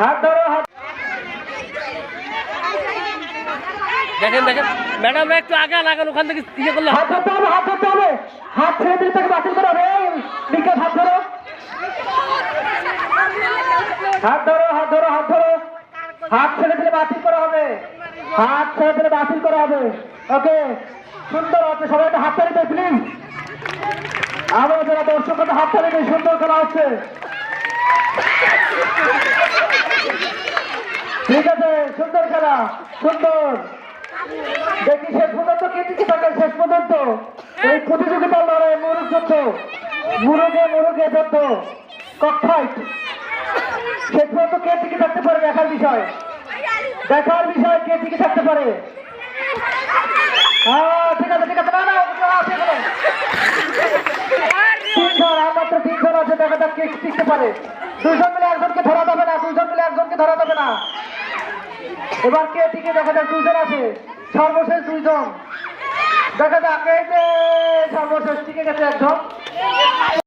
হাত ধরো হাত দেখেন দেখেন। ম্যাডাম একটু আগে লাগান ওখান থেকে ইয়ে করলে। হাত ধরতে হবে হাত ধরতে হবে। হাত ছেড়ে দিলে তাকে বাতিল করা হবে বিকাশ হাত ধরো। হাত ধরো হাত ধরো হাত ধরো। হাত ছেড়ে দিলে বাতিল করা হবে। হাত ছেড়ে দিলে বাতিল করা হবে। ওকে সুন্দর আছে সবাই একটু হাত তালি দেয় প্লিজ আমরা যারা দর্শক হাত তালি দেয় সুন্দর খেলা হচ্ছে। ঠিক আছে, সুন্দর খেলা, সুন্দর। দেখি শেষ পর্যন্ত কে টিকে শেষ পর্যন্ত। এই প্রতিযোগিতার লড়াই মুরুগ যুদ্ধ। মুরুগে মুরুগে যুদ্ধ। ককফাইট শেষ পর্যন্ত কে টিকে থাকতে পারে, দেখার বিষয়। দেখার বিষয় কে টিকে থাকতে পারে। হ্যাঁ ঠিক আছে ঠিক আছে, না না আছে। দেখা যাক কে পারে। দুজন মিলে একজনকে ধরা যাবে না দুজন মিলে একজনকে ধরা যাবে না। এবার কে টিকে? দেখা যাক দুজন আছে। সর্বশেষ দুইজন। দেখা যাক সর্বশেষ টিকে গেছে একজন।